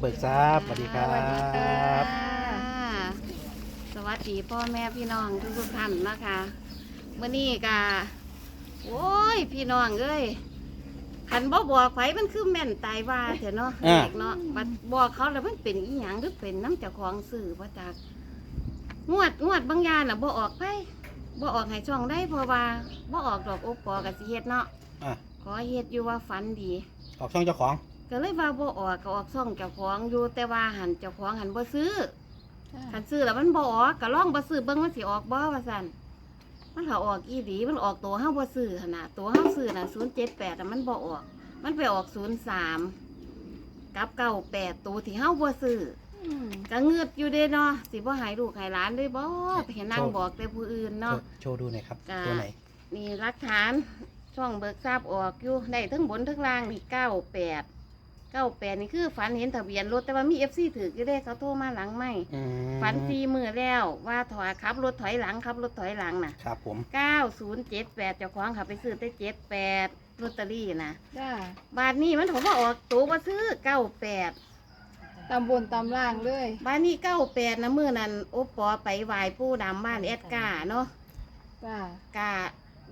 เบิกทรัพย์สวัสดีครับ สวัสดีพ่อแม่พี่น้องทุกทุกๆท่านนะคะเมื่อนี้กะโอ้ยพี่น้องเอ้ยขันบ่บอกไผมันคือแม่นตายว่าเถอะเนาะอ่า เด็กเนาะบัดบอกเขาแล้วมันเป็นอีหยังหรือเป็นน้ำเจ้าของสื่อว่าจากงวดงวดบางอยางน่ะบ่ออกไปบ่ออกให้ช่องได้เพราะว่าบ่ออกดอกโอปอกับสิเฮ็ดเนาะอะขอเฮ็ดอยู่ว่าฝันดี ออกช่องเจ้าของ ก็เลยว่าบ่ออกก็ออกซ่องเจ้าของอยู่แต่ว่าหันเจ้าของหันบ่ซื้อหันซื้อแล้วมันบ่ออกก็ลองบ่ซื้อเบิ่งมันสิออกบ่ว่าซั่นมันถ้าออกอีหลีมันออกตัวเฮาบ่ซื้อหั่นน่ะตัวเฮาซื้อน่ะ078อะมันบ่ออก มันไปออก 03 กับ 98 ตัวที่เฮาบ่ซื้อก็เงือดอยู่เด้เนาะสิบ่ให้ลูกให้หลานได้บ่ไปเห็นนั่งบอกแต่ผู้อื่นโชเนาะว์โชว์ดูหน่อยครับจ้าตัวไหนนี่รักฐานช่องเบิกทราบออกอยู่ได้ทั้งบนทั้งล่างนี่เก้าแปด เก้าแปดนี่คือฝันเห็นทะเบียนรถแต่ว่ามีเอฟซีถืออยู่ได้เขาโทรมาหลังไม่อืมฝันซีมือแล้วว่าถอยขับรถถอยหลังขับรถถอยหลังน่ะครับผม เก้าศูนย์เจ็ดแปดเจ้าของขับไปซื้อได้เจ็ดแปดลอตเตอรี่นะจ้าบาทนี้มันผมว่าออกตัวมาซื้อเก้าแปด ตำบลตำล่างเลยบาทนี้เก้าแปดนะมือนั้นโอปอไปไหว้ปู่ดำบ้านเอ็ดกาเนาะจ้ากะ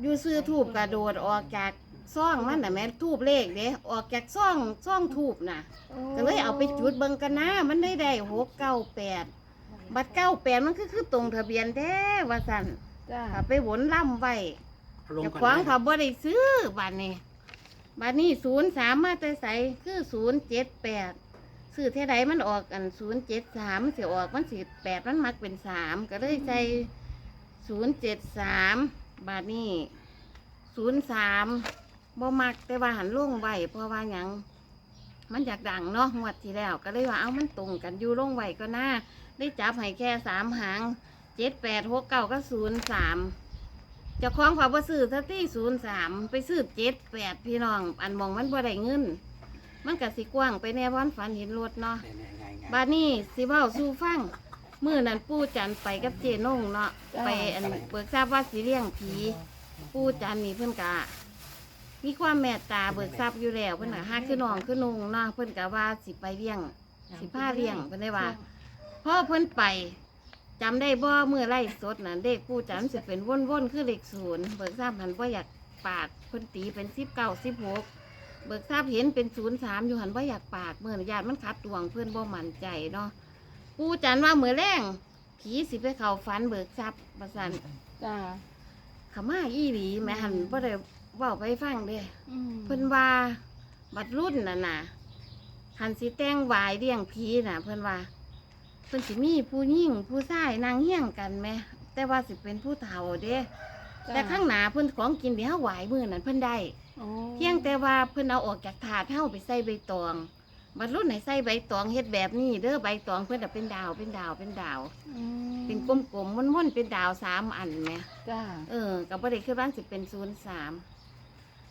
อยู่ซื้อทูบกระโดดออกจาก ซ่องมันน่ะแม่นทูบเลขเด้ออกจากซ่องซ่องทูบน่ะโอ้ก็เลยเอาไปจุดเบิ่งกันนะมันได้ได้หกเก้าแปดบัตรเก้าแปดมันคือคือตรงทะเบียนแท้ว่าสั่นจ้า ถ้าไปวนล่ำไว้ลงจะก่อนขวางนะเขาบ่ได้ซื้อบัตรนี้บัตรนี้ศูนย์สามมาแต่ใสคือศูนย์เจ็ดแปดซื้อเท่าใดมันออกอันศูนย์เจ็ดสามมันสิออกมันสิแปดมันมักเป็นสามก็เลยใส่ศูนย์เจ็ดสามบาทนี้ศูนย์สาม บ่มักแต่ว่าหันลงไว้เพราะว่าหยังมันอยากดังเนาะงวดที่แล้ว ก็เลยว่าเอามันตรงกันอยู่ลงไว้ก็น่าได้จับให้แค่สามหางเจ็ดแปดหกเก้าก็ศูนย์สามเจะคล้าของเขาบ่ซื้อทัที่ศูนย์สามไปซื้อเจ็ดแปดพี่น้อง อันมองมันบ่ได้เงิน มันก็สิกว้างไปแน่เพราะมันฝันเห็นรถเนาะเนี่ยๆไงไงบาดนี้สิเว้าสู่ฟังมื้อนั้นปู่จันไปกับเจนงเนาะไปอันเบิกทราบว่าสิเลี้ยงผีปู่จันนี่เพิ่นกะ มีความเมตตาเบิกทรัพย์อยู่แล้วเพิ่นน่ะหาคือน้องคือนุงเนาะเพิ่นกะว่าสิไปเลี้ยง สิพาเลี้ยงเพิ่นได้ว่าพ่อเพิ่นไปจำได้บ่เมื่อไล่สดน่ะเด็กปู่จันสิเป็นว่นๆคือเลขศูนย์เบิกทราบหันบ่อยากปากเพิ่นตีเป็น19 16เบิกทราบเห็นเป็นศูนย์สามอยู่หันว่าอยากปากเมื่อญาติมันขัดดวงเพื่อนบ่มั่นใจเนาะปูจันว่าเมื่อแรงผีสิไปเข้าฝันเบิกทรัพย์ประสันจ้าขมาอีหลีแม่หันบ่ได้ เว้าไปฟังเด้อืมเพิ่นว่าบัดรุ่นน่ะน่ะหันสิแต่งวายเลี้ยงผีน่ะ เพิ่นว่าเพิ่นสิมีผู้หญิงผู้ชายนางเฮี้ยงกันแหมแต่ว่าสิเป็นผู้เฒ่าเด้จ้แต่ข้างหน้าเพิ่นของกินที่เฮาไหวมื้อนั้นเพิ่นได้ โอ้เพียงแต่ว่าเพิ่นเอาออกจากถาดเฮาไปใส่ใบตอง บัดรุ่นไหนใส่ใบตองเฮ็ดแบบนี้เด้อใบตองเพิ่นน่ะเป็นดาวเป็นดาวเป็นดาว อืมเป็นกลมๆม้วนๆเป็นดาวสามอันแหม จ้าเออก็บ่ได้คือว่าสิเป็น03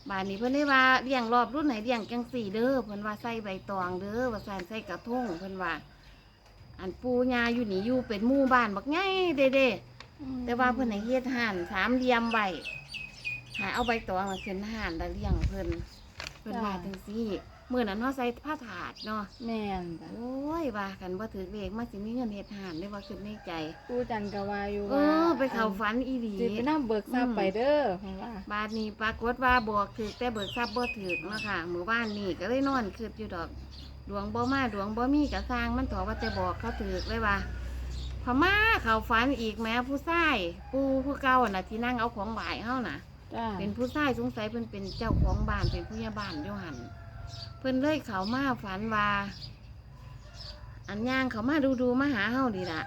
บานนี้เพิ่นได้ว่าเลี้ยงรอบรุ่นไหนเลี้ยงจังสี่เด้อเพิ่นว่าใส่ใบตองเด้อว่าซั่นใส่กระทงเพิ่นว่า อันปูยาอยู่นี่อยู่เป็นหมู่บ้านบักใหญ่เด้เด้อืมแต่ว่าเพิ่นให้เฮ็ดห่านสามเหลี่ยมไว้หาเอาใบตองมาขึ้นห่านแล้วเลี้ยงเพิ่นเพิ่นว่าจังซี่มื้อนั้นเฮาใส่ผ้าถาดเนาะแม่นจ้ะโอ้ยว่ากันบ่ถือเลขมาสิมีเงินเฮ็ดห่านได้ว่าขึ้นในใจกูจันกะวาอยู่เอว่าอ ไปเข้าฝันอีหลีสิไปนำเบิกทรัพย์ไปเด้อเพิ่นว่า บาดนี้ปรากฏว่าบอกถือแต่เบิกทรัพย์บ่ถือเนาะค่ะมื้อวานนี้ก็เลยนอนคิดอยู่ดอกดวงบ่มาดวงบ่มีก็สร้างมันถอว่าแต่บอกเขาถือเลยว่าพม่าเขาฝันอีกแม้ผู้ชายปูผู้เก่าน่ะที่นั่งเอาของบ่ายเฮาน่ะ จ้าเป็นผู้ชายสงสัยเพิ่นเป็นเจ้าของบ้านเป็นผู้ใหญ่บ้านอยู่หันเพิ่นเลยเขามาฝันว่า อันย่างเขามาดูดูๆมาหาเฮาดีละ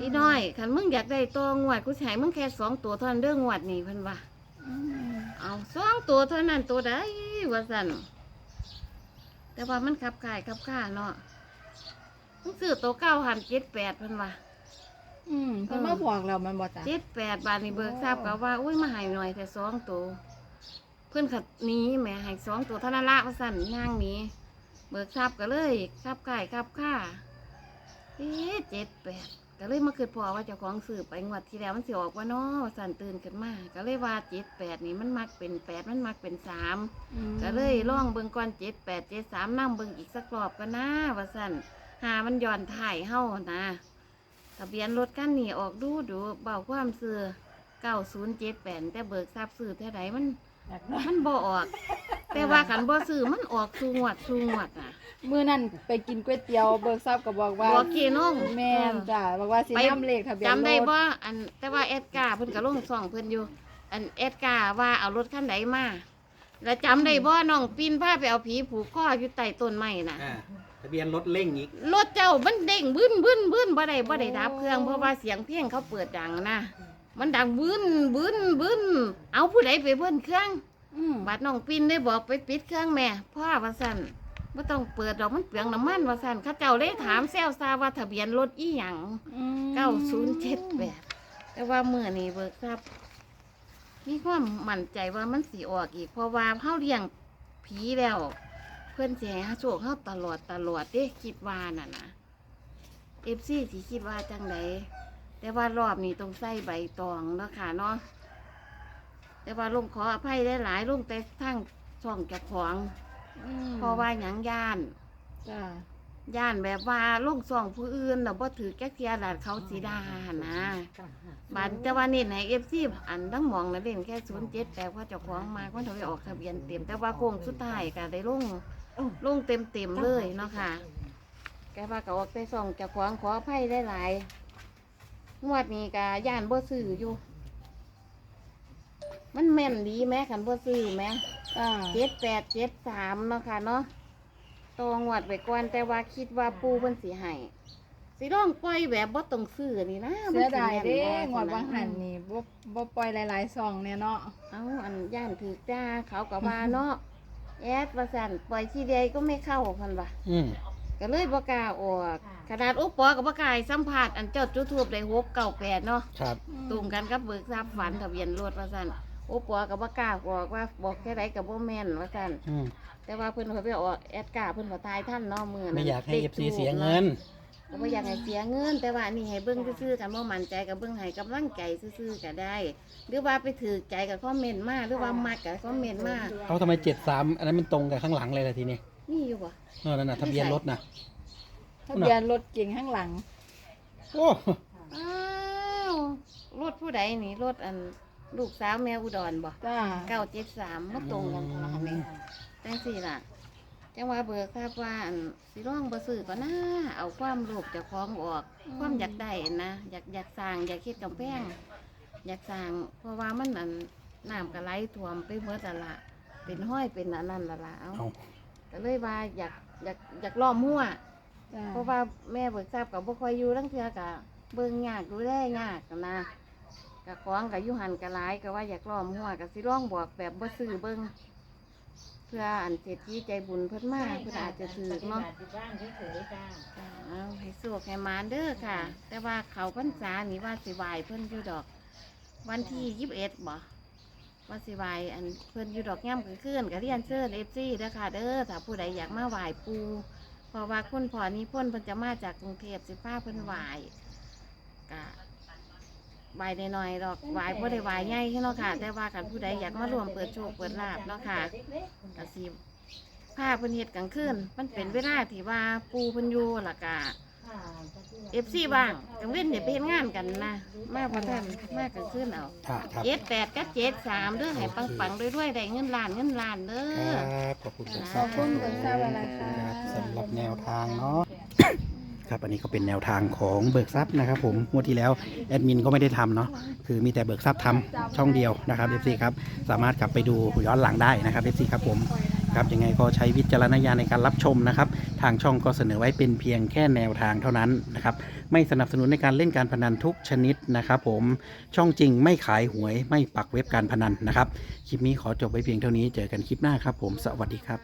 อีน้อยคันมึงอยากได้ตัวงวดกูสิใช้มึงแค่สองตัวเท่านั้นเด้องวดนี่เพิ่นว่าอืม เอาสองตัวเท่านั้นตัวใดว่าสั่นแต่ว่ามันขับขายขับข่าเนาะมึงซื้อตัวเก้าหันเจ็ดแปดเพิ่นว่าอืมเพิ่นมาบอกเรามันบ่จ้ะเจ็ดแปดบาทนี่เบิกทราบกับว่าอุ้ยมาใหายหน่อยแต่สองตัวเพื่อนขัดหนี้แหม่ใหายสองตัวเท่านั้นละว่าสั่นย่างหนี้เบิกทราบก็เลยขับขายขับค่าเอ๊ะเจ็ดแปด ก็เลยมาคิดพอว่าเจ้าของซื้อไปงวดที่แล้วมันสิออกว่าเนาะว่าสั่นตื่นขึ้นมาก็เลยว่าเจ็ดแปดนี่มันมักเป็นแปดมันมักเป็นสามอืมก็เลยล่องเบิ่งก่อนเจ็ดแปดเจ็ดสามนั่งเบิ่งอีกสักรอบก็นะว่าสั่นหามันย้อนถ่ายเฮานะทะเบียนรถคันนี้ออกดูดูเบาความเสือเก้าศูนย์เจ็ดแปดแต่เบิกทราบซื้อเท่าไหมันอยากเนาะมันบ่ออก แต่ว่าขันบ่ซื้อมันออกสูงวดสูงวดอะ มื้อนั้นไปกินก๋วยเตี๋ยวเบิกทรัพย์ก็บอกว่าบอกเกน้องแม่นจ้ะบอกว่าสิไปนำเลขทะเบียนจำได้รถบ่อันแต่ว่าแอดการ์เพิ่นก็ลงซ่องเพิ่นอยู่ อันแอดการ์ว่าเอารถคันใดมาแล้วจำได้บ่น้องปีนพาไปเอาผีผูกคออยู่ใต้ต้นไม้น่ะอ่าทะเบียนรถเร่งอีกรถเจ้ามันเด้งบึ้นบึ้นบึ้นบ่ได้บ่ได้ดับเครื่องเพราะว่าเสียงเพลงเขาเปิดดังนะมันดังบึ้นบึ้นบึ้นเอาผู้ใดไปเบิ้นเครื่องอืมบัดน้องปินได้บอกไปปิดเครื่องแม่พ่อว่าสั่น บ่ต้องเปิดดอกมันเปลืองน้ำมันว่าสั่นเขาเจ้าเลยถามแซวซาว่าทะเบียนรถอีหยังอืมเก้าศูนย์เจ็ดแปดแต่ว่าเมื่อนี้เบิกทรัพย์มีความมั่นใจว่ามันสีออกอีก เพราะว่าเฮาเลี้ยงผีแล้ว เพื่อนสิให้โชคเฮาตลอดตลอดเด้คิดว่าน่ะนะเอฟซีสิคิดว่าจังไดแต่ว่ารอบนี้ต้องใส่ใบตองเนาะค่ะเนาะแต่ว่าลงขออภัยได้หลายๆลงแต่ทั้งช่องเจ้าของ อืมเพราะว่าหยังย่าน จ้ะย่านแบบว่าลงส่องผู้อื่นแล้วบ่ถือแก้เทียหลานเขาสีดาหั่นนะบานแต่ว่านี่ไหนเอฟซีอันทั้งหมองนะเล่นแค่ศูนย์เจ็ดแต่ว่าเจ้าของมาก็ทำให้ออกทะเบียนเต็ม แต่ว่าโค้งสุดท้ายก็ได้ลงลงเต็มเต็มๆเลยเนาะค่ะ แกว่าก็ออกไปส่องเจ้าของขออภัยได้หลายๆงวดนี้ก็ย่านบ่ซื้ออยู่ มันแม่นดีแม้คันบ่ซื้อแม้จ้ะเจ็ดแปดเจ็ดสามเนาะค่ะเนาะตองวดไปก่อนแต่ว่าคิดว่าปูเพิ่นสิให้สิร้องปล่อยแบบบ่ต้องซื้อนี่นะเสียดายเด้มันสิงวดแม่บางหันอืมนี่บ่บ่ปล่อยหลายๆซองเนี่ยเนาะเอาอันย่านถือจ้าเขาก็ว่าเนาะแอดว่าสั่นปล่อยทีเดียวก็ไม่เข้าเพันว่าอืมก็เลยบ่กล้าออกขนาดโอปอก็บ่กล้าให้สัมภาษณ์อันเจ้าจุดทูบได้6 9 8เนาะครับตรงกันกับเบิกทรัพย์ฝันทะเบียนรถว่าสั่น โอปอก็บ่กล้าบอกว่าบอกแค่ใดก็บ่แม่นว่าสั่นอืมแต่ว่าเพิ่นเขาไปออกแอดการ์เพิ่นก็ตายท่านเนาะมื้อนั้นไม่อยากให้ด็เอฟซีถูกเสียเงิน ก็บ่อยากให้เสียเงิน แต่ว่านี่ให้เบิ่งซื่อๆกันบ่มั่นใจก็เบิ่งให้กำลังใจซื่อๆก็ได้ หรือว่าไปถือใจกับคอมเมนต์มาหรือว่ามักกับคอมเมนต์มาเขาทำไมเจ็ดสามอันนั้นมันตรงกับข้างหลังเลยล่ะทีนี้นี่อยู่บ่ เออนั่นน่ะทะเบียนรถนะทะเบียนรถเก่งข้างหลัง โอ้ อ้าวรถผู้ใดนี่รถอัน ลูกสาวแม่อุดรบ่จ้า973มาตรงกันขนาดนี้จังซี่ล่ะ จังว่าเบิกทราบว่าอันสิร้องบ่ซื้อก็น่าเอาความโลภเจากของออก ความอยากได้นะอยากอยากสร้างอยากเฮ็ดกำแพงอยากสร้าง เพราะว่ามันอันน้ำก็ไหลท่วมไปหมดแล้วล่ะเป็นห้อยเป็นอันนั้นและล่ะเอาเอาก็เลยว่าอยากอยากอยากล้อมหัว จ้าเพราะว่าแม่เบิกทราบกับบ่ค่อยอยู่ทั้งเทื่อก็เบิ่งยากดูแลยากนะ กะของกับยุหันกะหลายก็ว่าอยากล้อมหัวก็สิร้องบอกแบบบ่ซื้อเบิ่งเพื่ออันเศรษฐีใจบุญเพิ่นมาเพิ่นอาจจะถือเนาะจ้าเอาให้สวกให้หมานเด้อค่ะ แต่ว่าเขาพรรษานี่ว่าสิไหวายเพิ่นอยู่ดอก วันที่ยี่สิบเอ็ดบ่ว่าสิไหวายอันเพิ่นอยู่ดอกย่ำกลางคืนก็เรียนเชิญเอฟซีเด้อค่ะ เด้อถ้าผู้ใดอยากมาไหวายปูเพราะว่าคุณพ่อนี้พ่นเพิ่นจะมาจากกรุงเทพสิป้าเพิ่นไหวายกะไห วายหน่อยๆดอกวายบ่ได้ไหวายใหญ่เนาะค่ะ แต่ว่ากันผู้ใดอยากมารวมเปิดโชคเปิดลาบเนาะค่ะกะสิผ้าเพิ่นเฮ็ดกลางคืนมันเป็นเวลาที่ว่าปูเพิ่นอยู่ล่ะกะเอฟซีบ้างกลางเว้นเดี๋ยวไปเฮ็ดงานกันนะมาบ่ทันมากลางคืนเอาครับครับเจ็ดแปดกับเจ็ดสามเด้อให้ปังปังๆด้วยๆได้เงินล้านเงินล้านเด้คอรับขอบคุณขขอบคุณเบิกทราบอะไรคะ สำหรับแนวทางเนาะ ครับ อันนี้ก็เป็นแนวทางของเบิกทรัพย์นะครับ ผมงวดที่แล้วแอดมินก็ไม่ได้ทำเนาะคือมีแต่เบิกทรัพย์ทำช่องเดียวนะครับ FC ครับสามารถกลับไปดูย้อนหลังได้นะครับ FC ครับผมครับยังไงก็ใช้วิจารณญาณในการรับชมนะครับ ทางช่องก็เสนอไว้เป็นเพียงแค่แนวทางเท่านั้นนะครับ ไม่สนับสนุนในการเล่นการพนันทุกชนิดนะครับผมช่องจริงไม่ขายหวยไม่ปักเว็บการพนันนะครับ คลิปนี้ขอจบไว้เพียงเท่านี้เจอกันคลิปหน้าครับผมสวัสดีครับ